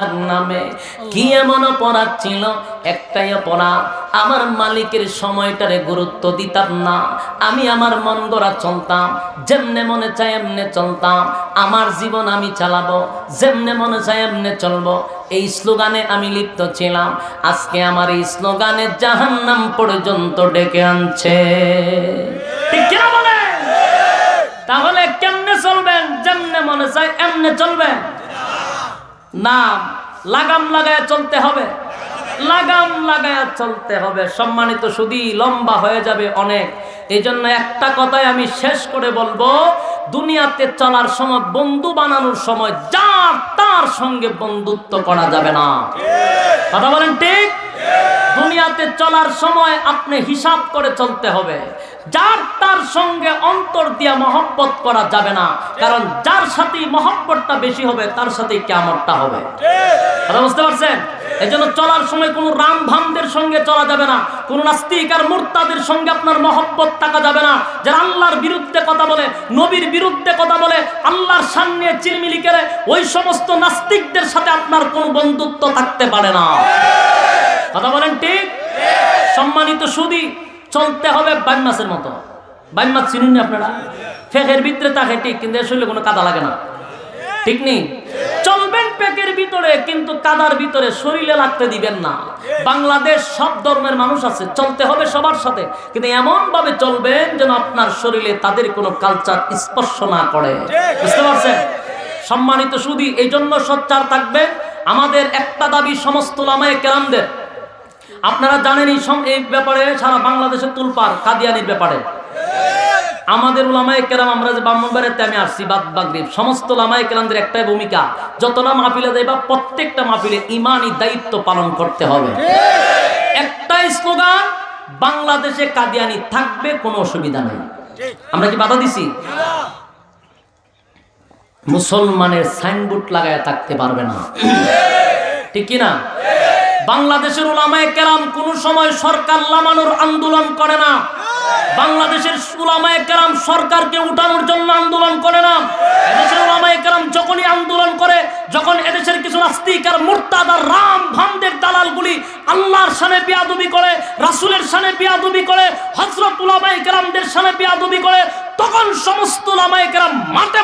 তার নামে। কি এমন অপরাধ ছিল? একটাই অপরাধ। আমার মালিকের সময়টারে গুরুত্ব দিতাম না। আমি আমার মন গড়া চলতাম। যেমনে মনে চাই এমনে চলতাম। আমার জীবন আমি চালাবো। যেমনে মনে চাই এমনে চলবো। এই স্লোগানে আমি লিপ্ত ছিলাম। আজকে আমার এই স্লোগানে জাহান্নাম পর্যন্ত ডেকে আনছে। তাহলে কেমনে চলবেন? যেমনে মনে চাই এমনে চলবেন। না, লাগাম লাগায় চলতে হবে। লাগাম লাগায় চলতে হবে। সম্মানিত সুদী, লম্বা হয়ে যাবে অনেক। এই জন্য একটা কথাই আমি শেষ করে বলব, দুনিয়াতে চলার সময়, বন্ধু বানানোর সময়, যার তার সঙ্গে বন্ধুত্ব করা যাবে না। কথা বলেন ঠিক? দুনিয়াতে চলার সময় আপনি হিসাব করে চলতে হবে। যার তার সঙ্গে অন্তর দিয়া মহব্বত করা যাবে না। কারণ যার সাথে মহব্বতটা বেশি হবে, তার সাথে কেমনটা হবে। বুঝতে পারছেন? এই জন্য চলার সময় কোনো রাম ভামদের সঙ্গে চলা যাবে না। কোনো নাস্তিক আর মুরতাদের সঙ্গে আপনার মহব্বত থাকা যাবে না। যারা আল্লাহর বিরুদ্ধে কথা বলে, নবীর বিরুদ্ধে কথা বলে, আল্লাহর সামনে চিরমিলি করে ওই সমস্ত নাস্তিকদের সাথে আপনার কোনো বন্ধুত্ব থাকতে পারে না। কথা বলেন ঠিক? সম্মানিত সুদী চলতে হবে বাইম মাছের মতো। বাইম মাছ চিনুন না আপনারা? ফেকের ভিতরে তাকে ঠিক কিন্তু এর শরীরে কোনো কাদা লাগে না। ঠিক নেই চলবেন পেকের ভিতরে কিন্তু কাদার ভিতরে শরীরে লাগতে দিবেন না। বাংলাদেশ সব ধর্মের মানুষ আছে চলতে হবে সবার সাথে। কিন্তু এমন ভাবে চলবেন যেন আপনার শরীরে তাদের কোনো কালচার স্পর্শ না করে। বুঝতে পারছেন? সম্মানিত সুদী এই জন্য সোচ্চার থাকবে আমাদের একটা দাবি সমস্ত লামায় কেরামদের আপনারা জানেন এই ব্যাপারে সারা বাংলাদেশের তুলপার কাদিয়ানির ব্যাপারে। আমাদের ওলামায় কেরাম, আমরা যে ব্রাহ্মণবাড়িতে আমি আসছি বাদ বাগরিব সমস্ত লামায় কেরামদের একটাই ভূমিকা যতটা মাহফিলে যাইবা প্রত্যেকটা মাহফিলে ইমানই দায়িত্ব পালন করতে হবে। একটাই স্লোগান, বাংলাদেশে কাদিয়ানি থাকবে, কোনো অসুবিধা নেই। আমরা কি বাধা দিছি? মুসলমানের সাইনবোর্ড লাগায় থাকতে পারবে না। ঠিক কি না বাংলাদেশের ওলামায় কেরাম কোন সময় সরকার লামানোর আন্দোলন করে না। বাংলাদেশের উলামায়ে কেরাম সরকারকে উঠানোর জন্য আন্দোলন করে না। এদেশের উলামায়ে কেরাম যখনই আন্দোলন করে, যখন এদেশের কিছু নাস্তিক আর মুরতাদ আর রাম ভামদের দালালগুলি আল্লাহর সামনে বিয়াদবি করে, রাসূলের সামনে বিয়াদবি করে, হযরত উলামায়ে কেরামদের সামনে বিয়াদবি করে, তখন সমস্ত উলামায়ে কেরাম মাঠে